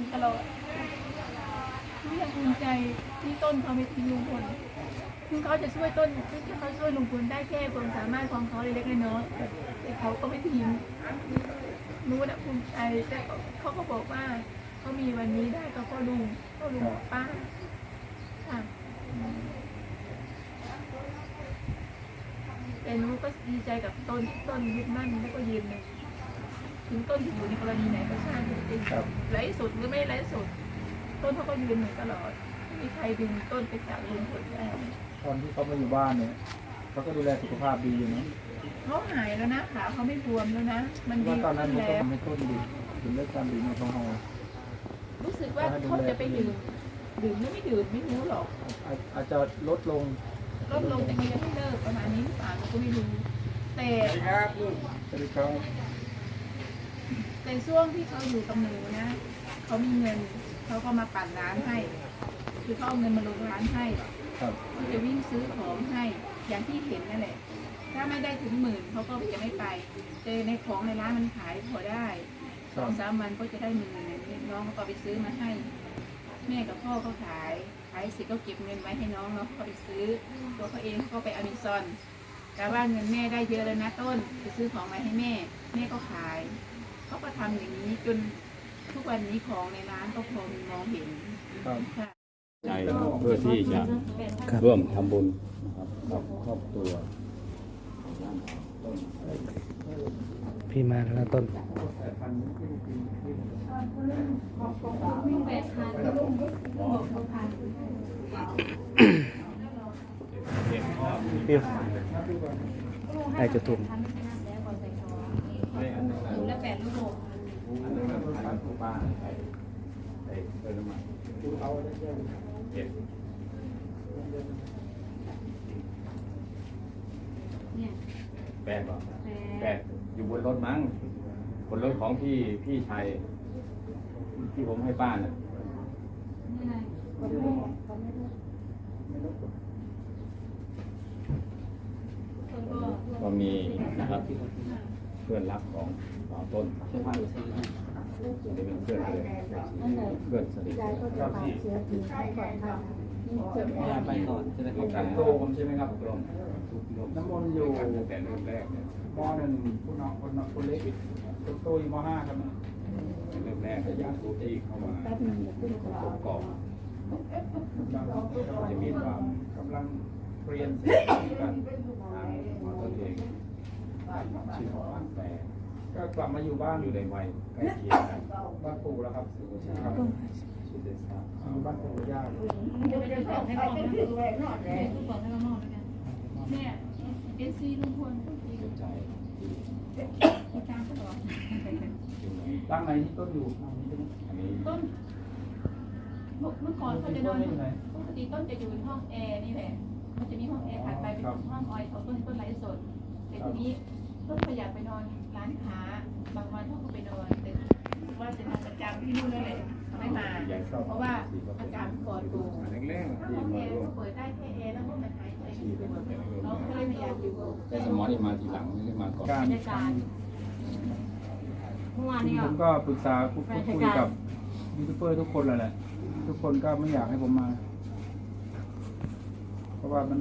ันตลอดรู้ยังภูมิใจที่ต้นเขาไม่ทิ้งลุงพลถึงเขาจะช่วยต้นถึงเขาช่วยลุงพลได้แค่ความสามารถของเขาเล็กๆน้อยๆแต่เขาก็ไม่ทิ้งรู้นะภูมิใจแต่เขาก็บอกว่าเขามีวันนี้ได้ก็เพราะลุงเพราะลุงป้าค่ะแต่หนูก็ดีใจกับต้นต้นยึดมั่นแล้วก็ยืนเลย ถึงต้นจะอยู่ในกรณีไหนก็ช่างจริงครับไร้สุดหรือไม่ไร้สุด ต้นเขาก็ยืนอยู่ตลอดไม่มีใครดึงต้นไปจากลุงพลได้ตอนที่เขามาอยู่บ้านเนี่ยเขาก็ดูแลสุขภาพดีอยู่นะเขาหายแล้วนะขาเขาไม่บวมแล้วนะ มันดีว่าตอนนั้นขึ้นเขาก็แล้วทำให้ต้นดื่มดื่มเลือดการดื่มแอลกอฮอล์รู้สึกว่าเขาจะไปดื่มดื่มหรือไม่ดื่มไม่รู้หรอกอาจอาจจะลดลงลดลงแต่ก็ยังไม่เลิกประมาณนี้หรือเปล่าเราก็ไม่รู้แต่ สวัสดีครับสวัสดีครับ แต่ช่วงที่เขาอยู่กับหนูนะเขามีเงินเขาก็มาปั่นร้านให้ คือเขาเอาเงินมาลงร้านให้ครับเขาจะวิ่งซื้อของให้อย่างที่เห็นนั่นแหละ ถ้าไม่ได้ถึงหมื่นเขาก็จะไม่ไปแต่ในของในร้านมันขายพอได้สองสามวันก็จะได้หมื่นน้องเขาก็ไปซื้อมาให้ แม่กับพ่อเขาขายขายเสร็จก็เก็บเงินไว้ให้น้องเนาะเขาไปซื้อ ตัวเขาเองเขาก็ไปอเมซอนแต่ว่าเงินแม่ได้เยอะแล้วนะต้นไปซื้อของมาให้แม่ แม่ก็ขาย เขาก็ทำอย่างนี้จนทุกวันนี้ของในร้านก็พอมีมองเห็นครับค่ะ ใจเพื่อที่จะร่วมทำบุญนะครับกับครอบครัวพี่มาแล้วนะต้น พี่ไอจะถุง แล้วแปดลูกอันนึงนะบ้านของป้าไอ้ไอ้เติมน้ำมันเจ็ดเนี่ยแปดป่ะแปดอยู่บนรถมั้งบนรถของพี่พี่ชายที่ผมให้ป้าน่ะก็มีนะครับเพื่อนรักของสาวต้นใช่ไหมนี่เป็นเพื่อนเลยเพื่อนสนิทไปก่อนจะได้ร่วมกันโตผมใช่ไหมครับร่วมน้ำมนต์อยู่ตั้งแต่เริ่มแรกเนี่ยมหนึ่งผู้น้องคนน้องคนเล็กคนโตอยู่มห้าครับนะเริ่มแรกจะยากรู้ที่เข้ามาประกอบจะมีความกำลังเรียนกันทางมอเตอร์เอง ชื่อของบ้านแต่ก็กลับมาอยู่บ้านอยู่ในวัยใกล้เคียงกันบ้านปู่แล้วครับครับชื่อเดซ่าอยู่บ้านปู่ย่าเดี๋ยวจะบอกให้น้องนะบอกให้น้องๆแล้วกันเนี่ยเอซีลุงพลสนใจที่ติดตามตลอดอยู่ในตั้งไหนที่ต้นอยู่ต้นเมื่อก่อนเขาจะนอนปกติต้นจะอยู่ในห้องแอร์นี่แหละมันจะมีห้องแอร์ถัดไปเป็นห้องออยของต้นต้นไร้สดแต่ทีนี้ ต้นประหยัดไปนอนร้านค้าบางวันเขาก็ไปนอนแต่ว่าจะนอนประจำที่นู่นนั่นแหละไม่มา เพราะว่าอาการปอดดูอันแรกๆถ้าที่ห้องแอร์ร่วก็เปิดได้แค่แอร์แล้วก็มันหายใจเราก็เลยพยายามอยู่แต่สมอนี่มาทีหลังไม่ได้มาก่อนการเมื่อวานนี้ผมก็ปรึกษาพูดคุยกับยูทูบเบอร์ทุกคนแหละทุกคนก็ไม่อยากให้ผมมา เพราะว่ามัน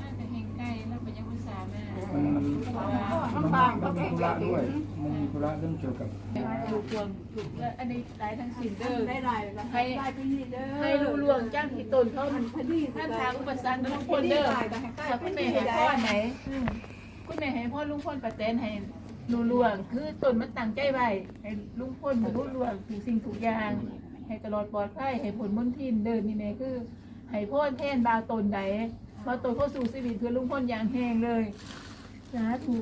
น่าจะแห่งใกล้แล้วเป็นยังอุตส่าห์ มามันมันมันมันมีธุระด้วยมันมีธุระเรื่องเกี่ยวกับถูกรวมถูกและอันนี้หลายทั้งสิ้นเด้อได้รายให้ให้รู้ลวงจ้างที่ตนเขาท่านทางอุปสรรคทุกคนเด้อถ้าคุณแม่ให้พ่อไหนอืมคุณแม่ให้พ่อลุงพลประเตนให้รู้ลวง คือตนมันตั้งใจไว้ให้ลุงพลรู้ลวงทุกสิ่งทุกอย่างให้ตลอดปลอดภัยให้ผลมนทินเดินนี่แม่คือให้พ่อแทนบาวตนใดเพราะตนเข้าสู่ชีวิตเพื่อลุงพลอย่างแห้งเลย สาธุ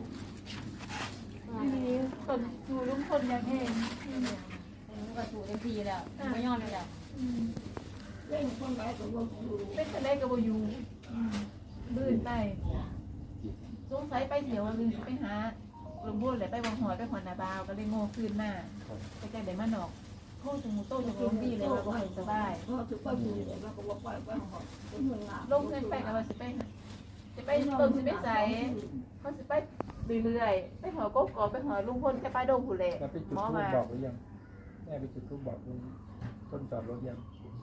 นี่ตนสู่ลุงพลอย่างแห้งก็ถูกทันทีแล้วไม่ยอมเลยแล้วเป็นคนไรกับบอยู่ลื่นไปสงสัยไปเถียวลืมไปหาลงบุญเลยไปวังหอยไปขอนนาบาวก็เลยโง่ขึ้นมาไปใจเดี๋ยวมาหนอกโทษจมูกโต้จมูกดีเลยว่าบ่ให้สบายลงเงินไปกับว่าสิไป หาสิไปต้นสิไปใส่เขาสิไปเรื่อยๆไปหอกกอกไปหอลุงพลแค่ป้าดงผู้แหละแล้วไปจุดหมอทูบมาบอกหรือยังแม่ไปจุดทูบบอกตรงต้นจอดรถยัง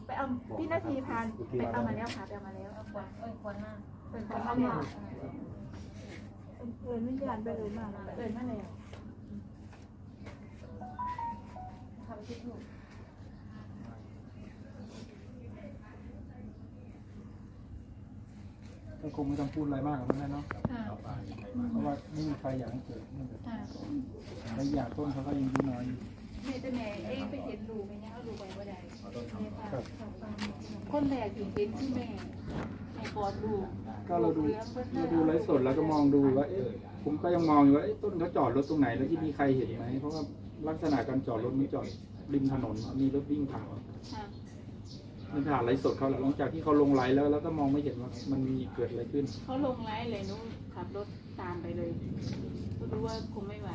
ไปเอาพี่นาทีพานไปเอามาแล้วค่ะไปเอามาแล้วเอาควรเอ้ยควรมากเปิดควรเข้าเข้ามามาเปิดวิญญาณไปเลยมาเปิดมาแล้วทำที่ถูก ก็คงไม่ต้องพูดอะไรมากหรอกแม่เนาะค่ะเพราะว่าไม่มีใครอยากให้เกิดเรื่องแบบค่ะและอีกอย่างต้นเขาก็ยังอายุน้อยอยู่แม่จะแม่เอ้ไปเห็นรูไหมเนี่ยเอารูไปว่าใดครับคนแรกที่เห็นที่แม่แม่กอดลูกก็เราดูเราดูไลฟ์สดแล้วก็มองดูว่าเอ๊ะผมก็ยังมองอยู่ว่าเอ๊ะต้นเขาจอดรถตรงไหนแล้วที่มีใครเห็นไหมเพราะว่าลักษณะการจอดรถมันจอดริมถนนมีรถวิ่งผ่าน ค่ะ มันผ่านไลฟ์สดเขาแหละหลังจากที่เขาลงไลฟ์แล้วแล้วก็มองไม่เห็นว่ามันมีเกิดอะไรขึ้น เขาลงไลฟ์เลยหนุ้ขับรถตามไปเลยก็รู้ว่าคงไม่ไหว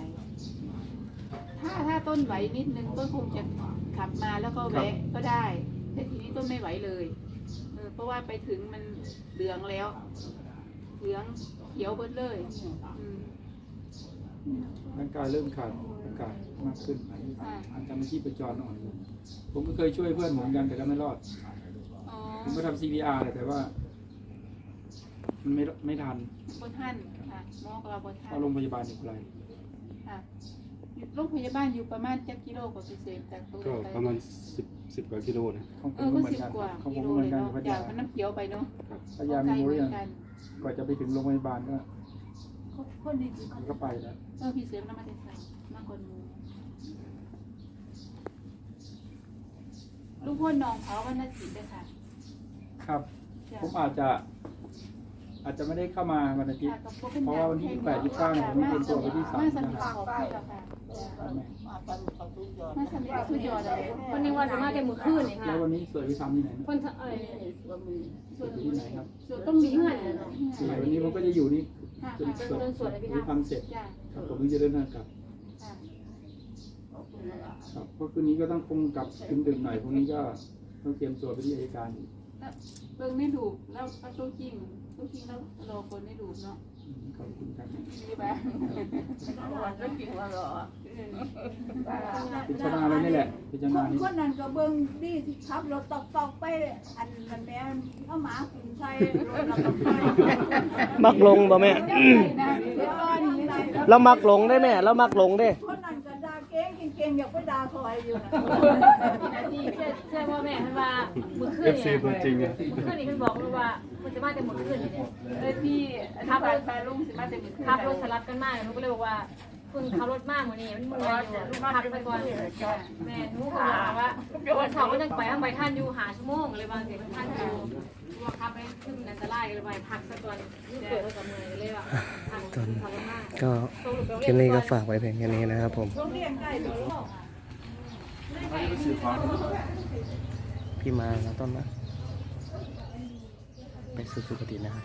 ถ้าถ้าต้นไหวนิดนึงก็คงจะขับมาแล้วก็แวะก็ได้ แต่ทีนี้ต้นไม่ไหวเลยเออเพราะว่าไปถึงมันเหลืองแล้ว เหลืองเขียวเบิดเลยอืม ร่างกายเริ่มขาดอากาศมากขึ้นอาจจะไม่ชีพจรอ่อนลงผมก็เคยช่วยเพื่อนผมเหมือนกันแต่ก็ไม่รอดอ๋อผมก็ทำ CPR แหละแต่ว่า มันไม่ไม่ทันบนท่านค่ะหมอกเราบนท่าเข้านโรงพยาบาลอีกไรค่ะอยู่โรงพยาบาลอยู่ประมาณจักกิโลกว่าพิเศษจากตัวก็ไปประมาณสิบสิบกว่ากิโลนะของผเอมอก็ก็เหมือนสิบกันกว่าของผกิมโลก็เหมืเลอยนกันเนาะพัทอยายากมันน้ำเขียวไปเนาะพยายามไกลมีเหรู้มืยัองนกันกว่าจะไปถึงโรงพยาบาลก็ คนดีมันก็ไปแล้วเออพี่เซฟน้ำมันจะใส่มากกว่าหนูลูกพ่อน้องเขาวันนั้นสิเลยค่ะครับ จ้ะผมอาจจะ อาจจะไม่ได้เข้ามาวันอาทิตย์ค่ะกับพวกป็นเพราะว่าวันที่28 29เนี่ยผมมีตัวไปที่ศาลมาสนิทขอบคุณค่ะมาสนิทสุดยอดเลยคนนี้วันจะมาแต่มือคืนนี่ค่ะแล้ววันนี้สวยพิธามที่ไหนนะคนเอ้ยสวยที่ไหนครับส่วนต้องมีเงื่อนเลยเนาะสวยวันนี้ผมก็จะอยู่นี่ จนเป็นสวดคนสวดเลยพี่พิท่าธามเสร็จจ้ะครับผมถึงจะเดินทางกลับค่ะครับเพราะคืนนี้ก็ต้องคงกลับดึกๆหน่อยพรุ่งนี้ก็ต้องเตรียมตัวไปที่อัยการอีกแล้วเบิ่งไม่ถูกแล้วก็ตู้จริงตู้จริงแล้วรอคนไม่ถูกเนาะอืมขอบคุณครับดีป่ะวันก็กินว่ารอพิจารณาเลยนี่แหละพิจารคณานนี่คนนั้นก็เบิ่งดีที่ขับรถตอกตอกๆไปอันนั้นแม่เอาหมา กินใส่รถแล้วก็ไปมักลงบ่แม่ เรามักหลงได้แม่ เรามักหลงได้คนนั้นก็ด่าเก่งเก่งๆอยากไปด่าคอยอยู่นะนาทีเชื่อเชื่อว่าแม่เพิ่นว่ามือคืนเนี่ยตัวจริงอะมือคืนนี่เพิ่นบอกเลยว่ามันจะมาแต่มือคืนนี่เนี่ยเออพี่ขับรถพาลุงสิมาเต็มขึ้นขับรถสลับกันมากหนูก็เลยบอกว่า คุณขับรถมากเหมือนนี่มันมืออยู่พักไปก่อนแม่หนูก็บอกว่าวันเสาร์ก็ยังไปยังไปท่านอยู่หาชั่วโมงเลยบางทีท่านอยู่ว่าขับไปขึ้นอันตรายเลยไปพักสักก่อนนี่เปิดรถกับมือเลยว่าพักขับรถมากก็คลิปนี้ก็ฝากไว้เพียงแค่นี้นะครับผมโรงเรียนใกล้ตัวโลกพี่มาแล้วต้นนะไปสู่สุคตินะครับ